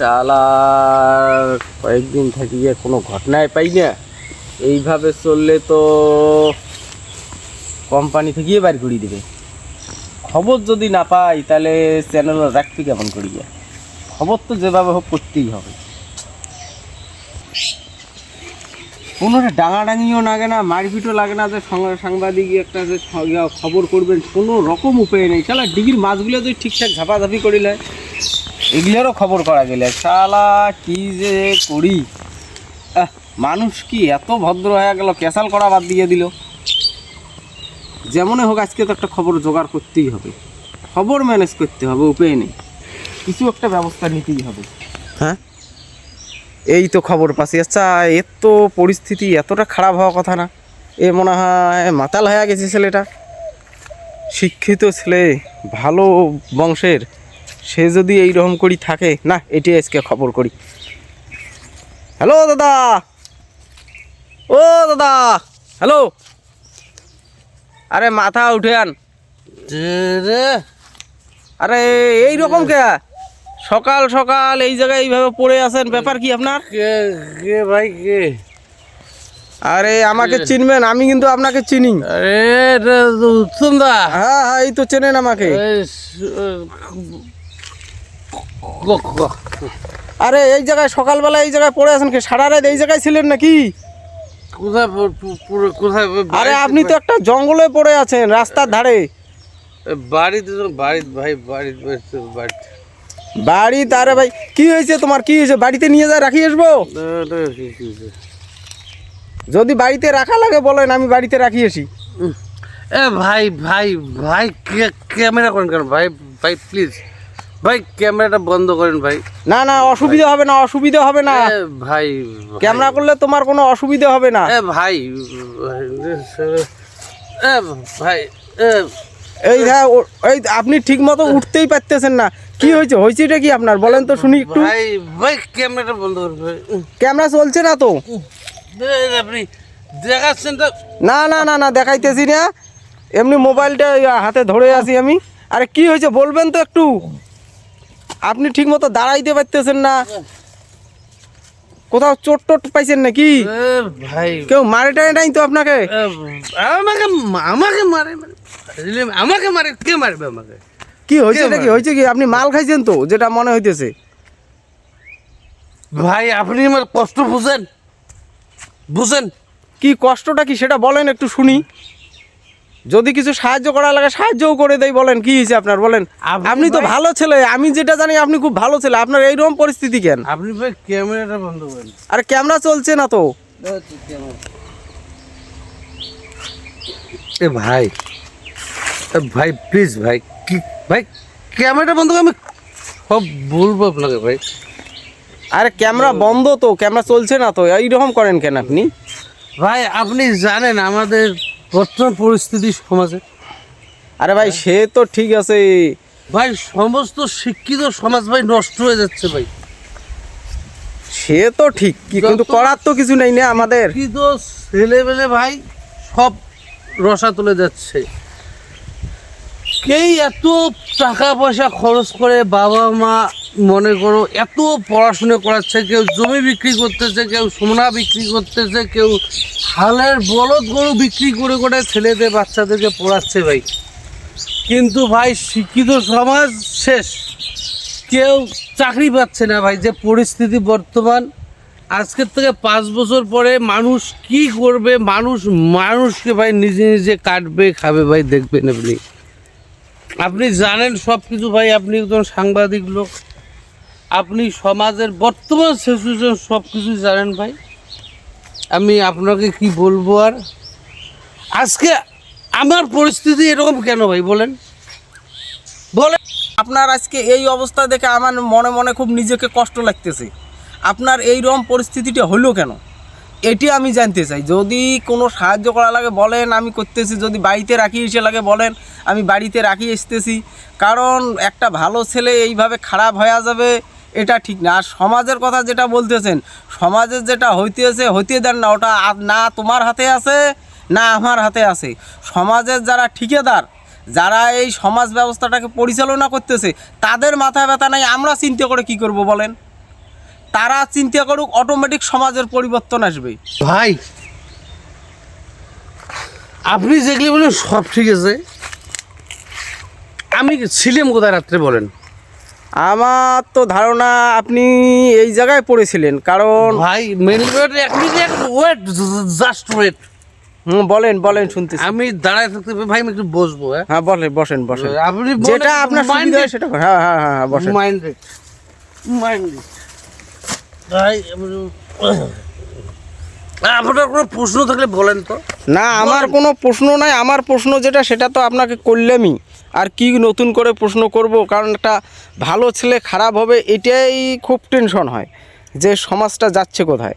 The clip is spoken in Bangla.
শালা কয়েকদিন থেকে গিয়ে কোনো ঘটনায় পাই না। এইভাবে চললে তো কোম্পানি থেকে বার করিয়ে দেবে। খবর যদি না পাই, তাহলে চ্যানেল রাখবি কেমন করিয়া খবর তো যেভাবে হোক করতেই হবে। কোনো ডাঙাডাঙিও লাগে না, মারপিটও লাগে না যে সাংবাদিক একটা যে খবর করবেন, কোনো রকম উপায় নেই। শালা ডিবির মাছগুলো যদি ঠিকঠাক ঝাপাঝাপি করিলে এগুলোরও খবর করা গেলে, শালা কি যে করি? মানুষ কি এত ভদ্র হয়ে গেল, ক্যাসাল করা বাদ দিয়ে দিল। যেমনই হোক আজকে তো একটা খবর জোগাড় করতেই হবে। খবর ম্যানেজ করতে হবে, উপায় নেই। কিছু একটা ব্যবস্থা নিতেই হবে। হ্যাঁ? এই তো খবর পাচ্ছি। আচ্ছা এর তো পরিস্থিতি এতটা খারাপ হওয়ার কথা না। এ মনে হয় মাতাল হয়ে গেছে ছেলেটা। শিক্ষিত ছেলে, ভালো বংশের। সে যদি এই রকম করি থাকে না এটি আজকে খবর করি। হ্যালো দাদা! ও দাদা! হ্যালো! আরে মাথা উঠে আন। আরে এই রকম কে? সকাল সকাল এই জায়গায় এইভাবে পড়ে আছেন ব্যাপার কি আপনার? কে কে ভাই কে? আরে আমাকে চিনবেন আমি কিন্তু আপনাকে চিনি। আরে উত্তম দা। হ্যাঁ হ্যাঁ এই তো চেনেন আমাকে। আরে এই জায়গায় সকালবেলা এই জায়গায় পড়ে আছেন কি? সারা রাত এই জায়গায় ছিলেন নাকি? কোথায় কোথায় আরে আপনি তো একটা জঙ্গলে পড়ে আছেন রাস্তার ধারে। বাড়িতে তো বাড়িতে ভাই বাড়িতে বাড়িতে বাড়ি তারে ভাই কি হয়েছে তোমার? কি হয়েছে? বাড়িতে নিয়ে যায় রাখি আসব? না, না, কি কি হয়েছে? যদি বাড়িতে রাখা লাগে বলেন আমি বাড়িতে রাখি আসি। এ ভাই ভাই ভাই ক্যামেরা করেন কেন? ভাই ভাই প্লিজ। ভাই ক্যামেরাটা বন্ধ করেন ভাই। না না অসুবিধা হবে না অসুবিধা হবে না। ভাই ক্যামেরা করলে তোমার কোনো অসুবিধা হবে না। ভাই ভাই এই হ্যাঁ এই আপনি ঠিক মতো উঠতেই পারতেছেন না। কি হয়েছে? হয়েছেটা কি আপনার? বলেন তো শুনি একটু। ভাই ভাই ক্যামেরাটা বন্ধ উম, ক্যামেরা চলছে না তো। আপনি দেখাচ্ছেন তো। না না না না দেখাইতেছি না। এমনি মোবাইলটা হাতে ধরে আছি আমি। আরে কি হয়েছে? বলবেন তো একটু। আপনি ঠিক মতো দাঁড়াইতে পারতেছেন না। কোথাও চোট টোট পাইছেন নাকি? ভাই। কেউ মারে টারে নাই তো আপনাকে? আমাকে আমাকে মারে আমাকে মারে কে মারবে আমাকে? কি হয়েছে কে নাকি? হয়েছে কি? আপনি মাল খাইছেন তো যেটা মনে হইতেছে। ভাই আপনি আমার কষ্ট বুঝেন। বুঝেন। কি কষ্টটা কি সেটা বলেন একটু শুনি। যদি কিছু সাহায্য করা লাগে সাহায্যও করে দেয় বলেন কি হয়েছে আপনার বলেন? আপনি তো ভালো ছেলে আমি যেটা জানি আপনি খুব ভালো ছেলে আপনার এইরকম পরিস্থিতি কেন? আপনি ভাই ক্যামেরাটা বন্ধ করেন। আর ক্যামেরা চলছে না তো। এ ভাই এ ভাই প্লিজ ভাই কি ভাই ক্যামেরাটা বন্ধ করে আমি সব বলব আপনাকে ভাই। আরে ক্যামেরা বন্ধ তো ক্যামেরা চলছে না তো এইরকম করেন কেন আপনি? ভাই আপনি জানেন আমাদের বর্তমান পরিস্থিতি সমাজে। আরে ভাই সে তো ঠিক আছে। ভাই সমস্ত শিক্ষিত সমাজ ভাই নষ্ট হয়ে যাচ্ছে ভাই। সে তো ঠিক কি কিন্তু করার তো কিছু নেই না আমাদের। শিক্ষিত ছেলেবেলে ভাই সব রসা তুলে যাচ্ছে। কেই এত টাকা পয়সা খরচ করে বাবা মা মনে করো, এত পড়াশুনো করাচ্ছে, কেউ জমি বিক্রি করতেছে, কেউ সোনা বিক্রি করতেছে, কেউ হালের বলদ গরু বিক্রি করে করে ছেলেদের বাচ্চাদেরকে পড়াচ্ছে ভাই। কিন্তু ভাই, শিক্ষিত সমাজ শেষ। কেউ চাকরি পাচ্ছে না ভাই, যে পরিস্থিতি বর্তমান। আজকের থেকে পাঁচ বছর পরে মানুষ কি করবে, মানুষ মানুষকে ভাই নিজে নিজে কাটবে, খাবে ভাই, দেখবেন আপনি। আপনি জানেন সব কিছু ভাই, আপনি একজন সাংবাদিক লোক। আপনি সমাজের বর্তমান সিচুয়েশন সব কিছু জানেন ভাই। আমি আপনাকে কি বলব আর? আজকে আমার পরিস্থিতি এরকম কেন ভাই বলেন? বলেন। আপনার আজকে এই অবস্থা দেখে আমার মনে মনে খুব নিজেকে কষ্ট লাগতেছে। আপনার এই রকম পরিস্থিতিটা হলো কেন? এটি আমি জানতে চাই। যদি কোনো সাহায্য করা লাগে, বলেন আমি করতেছি। যদি বাড়িতে রাখি, এসে লাগে, বলেন আমি বাড়িতে রাখি, এসতেছি। কারণ একটা ভালো ছেলে এইভাবে খারাপ হয়ে যাবে এটা ঠিক না। আর সমাজের কথা যেটা বলতেছেন, সমাজের যেটা হইতেছে, হইতে দেন না, ওটা না তোমার হাতে আছে, না আমার হাতে আছে। সমাজের যারা ঠিকাদার, যারা এই সমাজ ব্যবস্থাটাকে পরিচালনা করতেছে, তাদের মাথা ব্যথা নাই, আমরা চিন্তা করে কি করব বলেন? তারা চিন্তা করুক অটোমেটিক সমাজের পরিবর্তন আসবে। ভাই, আপনি যেগুলি বলেন, সব ঠিক আছে। আমি ছিলাম কোথায় রাত্রে বলেন? আমার তো ধারণা আপনি এই জায়গায় পড়েছিলেন কারণ ভাই মেন রোড এক minute wait just wait hmm বলেন বলেন শুনতে আমি দাঁড়ায় থাকতে ভাই আমি একটু বসবো হ্যাঁ? হ্যাঁ বলেন বসেন বসেন। আপনি যেটা আপনার সুবিধা হয় সেটা। হ্যাঁ হ্যাঁ হ্যাঁ হ্যাঁ, বসেন। মাইন্ডেড মাইন্ডেড ভাই আপনার কোনো প্রশ্ন থাকলে বলেন তো। না আমার কোনো প্রশ্ন নাই আমার প্রশ্ন যেটা সেটা তো আপনাকে করলামই। আর কি নতুন করে প্রশ্ন করব, কারণ একটা ভালো ছেলে খারাপ হবে, এটাই খুব টেনশন হয় যে সমাজটা যাচ্ছে কোথায়।